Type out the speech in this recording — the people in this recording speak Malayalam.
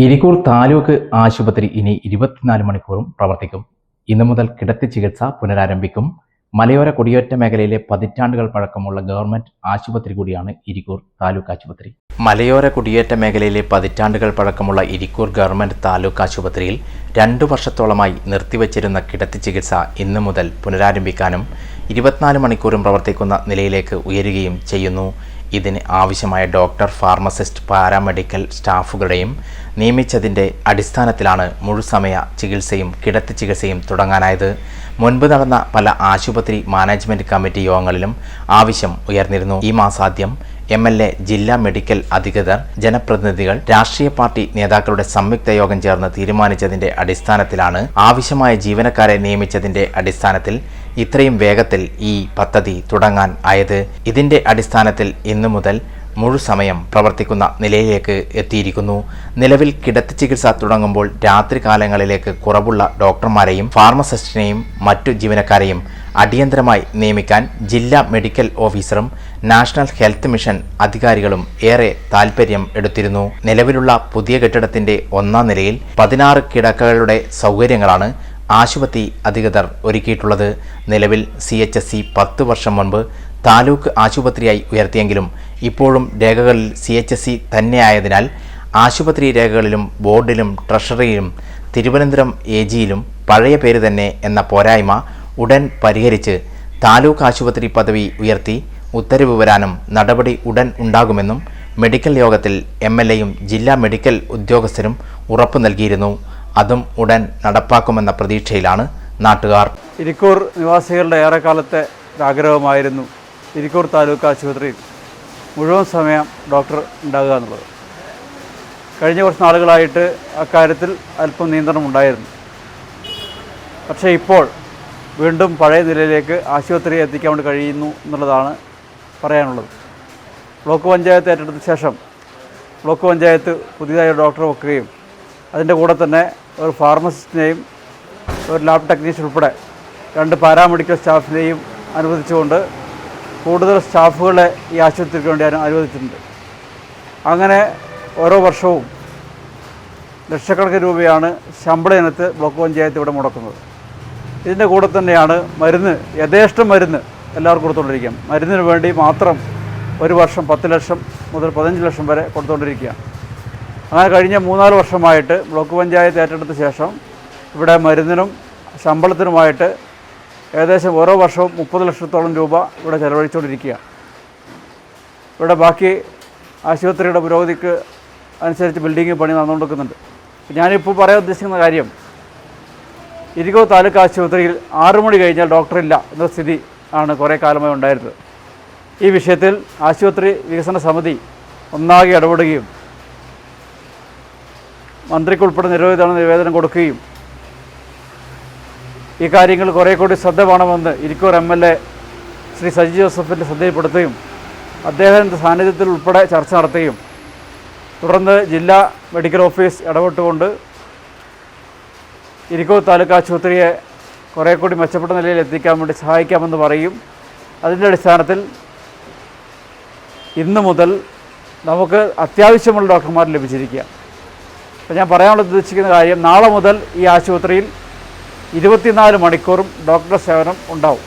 ഇരിക്കൂർ താലൂക്ക് ആശുപത്രി ഇനി ഇരുപത്തിനാല് മണിക്കൂറും പ്രവർത്തിക്കും. ഇന്നു മുതൽ കിടത്തി ചികിത്സ പുനരാരംഭിക്കും. മലയോര കുടിയേറ്റ മേഖലയിലെ പതിറ്റാണ്ടുകൾ പഴക്കമുള്ള ഗവൺമെന്റ് ആശുപത്രി കൂടിയാണ് ഇരിക്കൂർ താലൂക്ക് ആശുപത്രി. മലയോര കുടിയേറ്റ മേഖലയിലെ പതിറ്റാണ്ടുകൾ പഴക്കമുള്ള ഇരിക്കൂർ ഗവൺമെന്റ് താലൂക്ക് ആശുപത്രിയിൽ രണ്ടു വർഷത്തോളമായി നിർത്തിവച്ചിരുന്ന കിടത്തി ചികിത്സ ഇന്നു മുതൽ പുനരാരംഭിക്കാനും ഇരുപത്തിനാല് മണിക്കൂറും പ്രവർത്തിക്കുന്ന നിലയിലേക്ക് ഉയരുകയും ചെയ്യുന്നു. ഇതിന് ആവശ്യമായ ഡോക്ടർ ഫാർമസിസ്റ്റ് പാരാമെഡിക്കൽ സ്റ്റാഫുകളെയും നിയമിച്ചതിന്റെ അടിസ്ഥാനത്തിലാണ് മുഴുസമയ ചികിത്സയും കിടത്തി ചികിത്സയും തുടങ്ങാനായത്. മുൻപ് നടന്ന പല ആശുപത്രി മാനേജ്മെന്റ് കമ്മിറ്റി യോഗങ്ങളിലും ആവശ്യം ഉയർന്നിരുന്നു. ഈ മാസാദ്യം എം എൽ എ ജില്ലാ മെഡിക്കൽ അധികൃതർ ജനപ്രതിനിധികൾ രാഷ്ട്രീയ പാർട്ടി നേതാക്കളുടെ സംയുക്ത യോഗം ചേർന്ന് തീരുമാനിച്ചതിന്റെ അടിസ്ഥാനത്തിലാണ് ആവശ്യമായ ജീവനക്കാരെ നിയമിച്ചതിന്റെ അടിസ്ഥാനത്തിൽ ഇത്രയും വേഗത്തിൽ ഈ പദ്ധതി തുടങ്ങാൻ ആയത് ഇതിന്റെ അടിസ്ഥാനത്തിൽ ഇന്നു മുതൽ മുഴുസമയം പ്രവർത്തിക്കുന്ന നിലയിലേക്ക് എത്തിയിരിക്കുന്നു. നിലവിൽ കിടത്തി ചികിത്സ തുടങ്ങുമ്പോൾ രാത്രികാലങ്ങളിലേക്ക് കുറവുള്ള ഡോക്ടർമാരെയും ഫാർമസിസ്റ്റിനെയും മറ്റു ജീവനക്കാരെയും അടിയന്തരമായി നിയമിക്കാൻ ജില്ലാ മെഡിക്കൽ ഓഫീസറും നാഷണൽ ഹെൽത്ത് മിഷൻ അധികാരികളും ഏറെ താൽപ്പര്യം എടുത്തിരുന്നു. നിലവിലുള്ള പുതിയ കെട്ടിടത്തിന്റെ ഒന്നാം നിലയിൽ പതിനാറ് കിടക്കകളുടെ സൗകര്യങ്ങളാണ് ആശുപത്രി അധികൃതർ ഒരുക്കിയിട്ടുള്ളത് നിലവിൽ സി എച്ച് എസ് സി പത്ത് വർഷം മുൻപ് താലൂക്ക് ആശുപത്രിയായി ഉയർത്തിയെങ്കിലും ഇപ്പോഴും രേഖകളിൽ സി എച്ച് എസ് സി തന്നെയായതിനാൽ ആശുപത്രി രേഖകളിലും ബോർഡിലും ട്രഷറിയിലും തിരുവനന്തപുരം എ ജിയിലും പഴയ പേര് തന്നെ എന്ന പോരായ്മ ഉടൻ പരിഹരിച്ച് താലൂക്ക് ആശുപത്രി പദവി ഉയർത്തി ഉത്തരവ് വരാനും നടപടി ഉടൻ ഉണ്ടാകുമെന്നും മെഡിക്കൽ യോഗത്തിൽ എം ജില്ലാ മെഡിക്കൽ ഉദ്യോഗസ്ഥരും ഉറപ്പു നൽകിയിരുന്നു. അതും ഉടൻ നടപ്പാക്കുമെന്ന പ്രതീക്ഷയിലാണ് നാട്ടുകാർ. ഇരിക്കൂർ നിവാസികളുടെ ഏറെക്കാലത്തെ ആഗ്രഹമായിരുന്നു ഇരിക്കൂർ താലൂക്ക് ആശുപത്രിയിൽ മുഴുവൻ സമയം ഡോക്ടർ ഉണ്ടാകുക എന്നുള്ളത്. കഴിഞ്ഞ കുറച്ച് നാളുകളായിട്ട് അക്കാര്യത്തിൽ അല്പം നിയന്ത്രണം ഉണ്ടായിരുന്നു പക്ഷേ ഇപ്പോൾ വീണ്ടും പഴയ നിലയിലേക്ക് ആശുപത്രി എത്തിക്കാൻ വേണ്ടി കഴിയുന്നു എന്നുള്ളതാണ് പറയാനുള്ളത്. ബ്ലോക്ക് പഞ്ചായത്ത് ഏറ്റെടുത്ത ശേഷം ബ്ലോക്ക് പഞ്ചായത്ത് പുതിയതായി ഡോക്ടറെ വെക്കുകയും അതിന്റെ കൂടെ തന്നെ ഒരു ഫാർമസിസ്റ്റിനെയും ഒരു ലാബ് ടെക്നീഷ്യൻ ഉൾപ്പെടെ രണ്ട് പാരാമെഡിക്കൽ സ്റ്റാഫിനെയും അനുവദിച്ചുകൊണ്ട് കൂടുതൽ സ്റ്റാഫുകളെ ഈ ആശുപത്രിക്ക് വേണ്ടി അനു- അനുവദിച്ചിട്ടുണ്ട്. അങ്ങനെ ഓരോ വർഷവും ലക്ഷക്കണക്കിന് രൂപയാണ് ശമ്പള ഇനത്ത് ബ്ലോക്ക് പഞ്ചായത്ത് ഇവിടെ മുടക്കുന്നത്. ഇതിന്റെ കൂടെ തന്നെയാണ് മരുന്ന് യഥേഷ്ടം മരുന്ന് എല്ലാവർക്കും കൊടുത്തുകൊണ്ടിരിക്കുകയാണ്. മരുന്നിന് വേണ്ടി മാത്രം ഒരു വർഷം പത്ത് ലക്ഷം മുതൽ പതിനഞ്ച് ലക്ഷം വരെ കൊടുത്തുകൊണ്ടിരിക്കുകയാണ്. അങ്ങനെ കഴിഞ്ഞ മൂന്നാൽ വർഷമായിട്ട് ബ്ലോക്ക് പഞ്ചായത്ത് ഏറ്റെടുത്ത ശേഷം ഇവിടെ മരുന്നിനും ശമ്പളത്തിനുമായിട്ട് ഏകദേശം ഓരോ വർഷവും മുപ്പത് ലക്ഷത്തോളം രൂപ ഇവിടെ ചെലവഴിച്ചുകൊണ്ടിരിക്കുകയാണ്. ഇവിടെ ബാക്കി ആശുപത്രിയുടെ പുരോഗതിക്ക് അനുസരിച്ച് ബിൽഡിംഗ് പണി നടന്നുകൊടുക്കുന്നുണ്ട് ഞാനിപ്പോൾ പറയാൻ ഉദ്ദേശിക്കുന്ന കാര്യം ഇരിക്കോ താലൂക്ക് ആശുപത്രിയിൽ ആറു മണി കഴിഞ്ഞാൽ ഡോക്ടറില്ല എന്ന സ്ഥിതി ആണ് കുറേ കാലമായി ഉണ്ടായിരുന്നത്. ഈ വിഷയത്തിൽ ആശുപത്രി വികസന സമിതി ഒന്നാകെ ഇടപെടുകയും മന്ത്രിക്കുൾപ്പെടെ നിരവധി തവണ നിവേദനം കൊടുക്കുകയും ഈ കാര്യങ്ങൾ കുറേ കൂടി ശ്രദ്ധ വേണമെന്ന് Irikkur M L A Shri Saji ജോസഫിന്റെ ശ്രദ്ധയിൽപ്പെടുത്തുകയും അദ്ദേഹത്തിന്റെ സാന്നിധ്യത്തിൽ ഉൾപ്പെടെ ചർച്ച നടത്തുകയും തുടർന്ന് ജില്ലാ മെഡിക്കൽ ഓഫീസ് ഇടപെട്ടുകൊണ്ട് ഇരിക്കൂർ താലൂക്ക് ആശുപത്രിയെ കുറേ കൂടി മെച്ചപ്പെട്ട നിലയിൽ എത്തിക്കാൻ വേണ്ടി സഹായിക്കാമെന്ന് പറയും. അതിന്റെ അടിസ്ഥാനത്തിൽ ഇന്ന് മുതൽ നമുക്ക് അത്യാവശ്യമുള്ള ഡോക്ടർമാർ ലഭിച്ചിരിക്കുക അപ്പോൾ ഞാൻ പറയാനുള്ള ഉദ്ദേശിക്കുന്ന കാര്യം നാളെ മുതൽ ഈ ആശുപത്രിയിൽ ഇരുപത്തിനാല് മണിക്കൂറും ഡോക്ടർ സേവനം ഉണ്ടാവും.